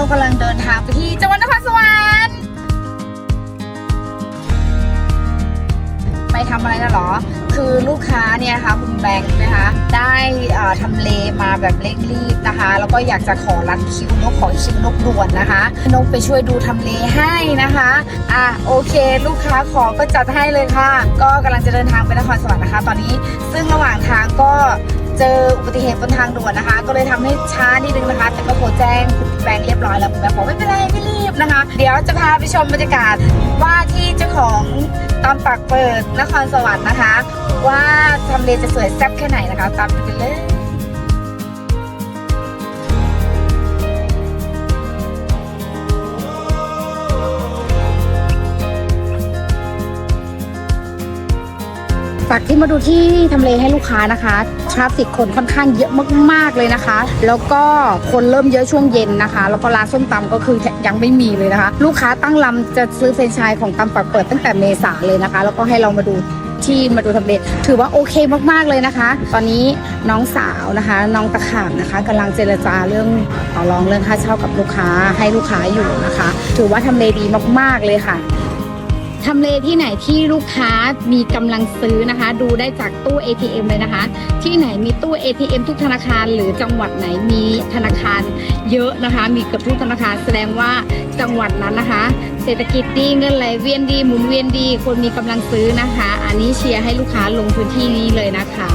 เรากำลังเดินทางไปที่จังหวัดนครสวรรค์ไปทำอะไรนะหรอ คือลูกค้าเนี่ยนะคะคุณแบงค์นะคะ ได้ทำเลมาแบบเร่งรีบนะคะ แล้วก็อยากจะขอรัดคิวนกขอคิวนกด่วนนะคะนกไปช่วยดูทำเลให้นะคะอะโอเค ลูกค้าขอก็จัดให้เลยค่ะ ก็กำลังจะเดินทางไปนครสวรรค์นะคะ ตอนนี้ซึ่งระหว่างทางก็ เจออุบัติเหตุบนทางด่วนนะคะ ก็เลยทำให้ช้านิดนึงนะคะ แต่ก็โทรแจ้งแบงค์เรียบร้อยแล้วแบงค์บอกไม่เป็นไรไม่รีบนะคะ เดี๋ยวจะพาไปชมบรรยากาศว่าที่เจ้าของตามปากเปิดนครสวรรค์นะคะ ว่าทำเลจะสวยแซ่บแค่ไหนนะคะ ตามไปกันเลย จากที่มาดูที่ทำเลให้ลูกค้านะคะทราฟฟิกคนค่อนข้างเยอะมากๆเลยนะคะ แล้วก็คนเริ่มเยอะช่วงเย็นนะคะ แล้วก็ร้านส้มตำก็คือยังไม่มีเลยนะคะ ลูกค้าตั้งลำจะซื้อเฟรนไชส์ของตำปักเปิดตั้งแต่เมษาเลยนะคะ แล้วก็ให้เรามาดูที่มาดูทำเลถือว่าโอเคมากๆเลยนะคะ ตอนนี้น้องสาวนะคะ น้องตะขาบนะคะกำลังเจรจาเรื่องต่อรองเรื่องค่าเช่ากับลูกค้าให้ลูกค้าอยู่นะคะ ถือว่าทำเลดีมากๆเลยค่ะ ทำเลที่ไหนที่ลูกค้ามีกำลังซื้อนะคะ ดูได้จากตู้ ATM เลยนะคะ ที่ไหนมีตู้ ATM ทุกธนาคาร หรือจังหวัดไหนมีธนาคารเยอะนะคะ มีเกือบทุกธนาคารแสดงว่าจังหวัดนั้นนะคะ เศรษฐกิจดีเงินไหลเวียนดีหมุนเวียนดี คนมีกำลังซื้อนะคะ อันนี้เชียร์ให้ลูกค้าลงพื้นที่นี้เลยนะคะ